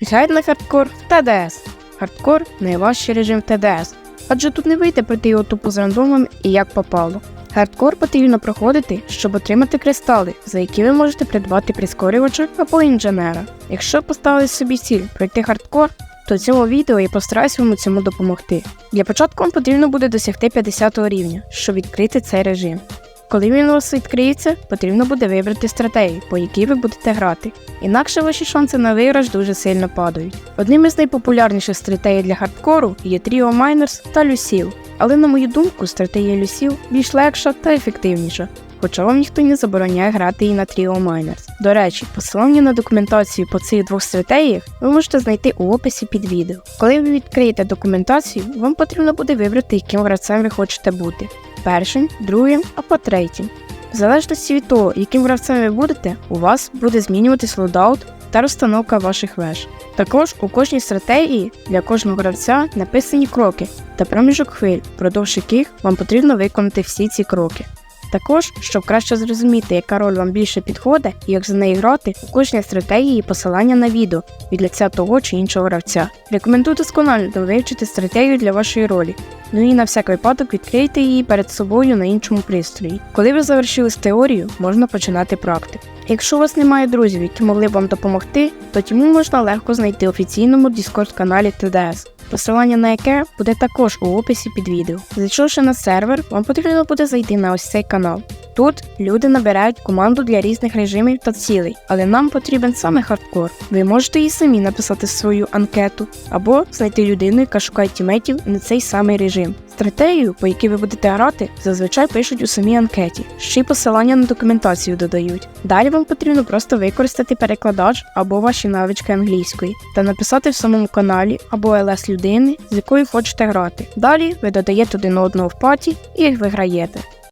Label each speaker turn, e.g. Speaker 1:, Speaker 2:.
Speaker 1: Гайд на хардкор в ТДС. Хардкор найважчий режим в ТДС, адже тут не вийде пройти його тупо з рандомом і як попало. Хардкор потрібно проходити, щоб отримати кристали, за які ви можете придбати прискорювача або інженера. Якщо поставили собі ціль пройти хардкор, то в цьому відео я постараюсь вам у цьому допомогти. Для початку вам потрібно буде досягти 50 рівня, щоб відкрити цей режим. Коли він у вас відкриється, потрібно буде вибрати стратегію, по якій ви будете грати. Інакше ваші шанси на виграш дуже сильно падають. Одним із найпопулярніших стратегій для хардкору є Trio Miners та Люсіл. Але на мою думку, стратегія Люсіл більш легша та ефективніша. Хоча вам ніхто не забороняє грати і на Trio Miners. До речі, посилання на документацію по цих двох стратегіях ви можете знайти у описі під відео. Коли ви відкриєте документацію, вам потрібно буде вибрати, яким гравцем ви хочете бути першим, другим або третім. В залежності від того, яким гравцем ви будете, у вас буде змінюватись лодаут та розстановка ваших веж. Також у кожній стратегії для кожного гравця написані кроки та проміжок хвиль, впродовж яких вам потрібно виконати всі ці кроки. Також, щоб краще зрозуміти, яка роль вам більше підходить і як за неї грати, у кожній стратегії посилання на відео від лиця того чи іншого гравця. Рекомендую досконально вивчити стратегію для вашої ролі. Ну і на всяк випадок відкрийте її перед собою на іншому пристрої. Коли ви завершили з теорією, можна починати практику. Якщо у вас немає друзів, які могли б вам допомогти, то тіму можна легко знайти офіційному Discord каналі TDS, посилання на яке буде також у описі під відео. Зайшовши на сервер, вам потрібно буде зайти на ось цей канал. Тут люди набирають команду для різних режимів та цілей, але нам потрібен саме хардкор. Ви можете і самі написати свою анкету, або знайти людину, яка шукає тіметів на цей самий режим. Стратегію, по якій ви будете грати, зазвичай пишуть у самій анкеті, ще й посилання на документацію додають. Далі вам потрібно просто використати перекладач або ваші навички англійської та написати в самому каналі або LS людини, з якою хочете грати. Далі ви додаєте один одного в паті і виграєте.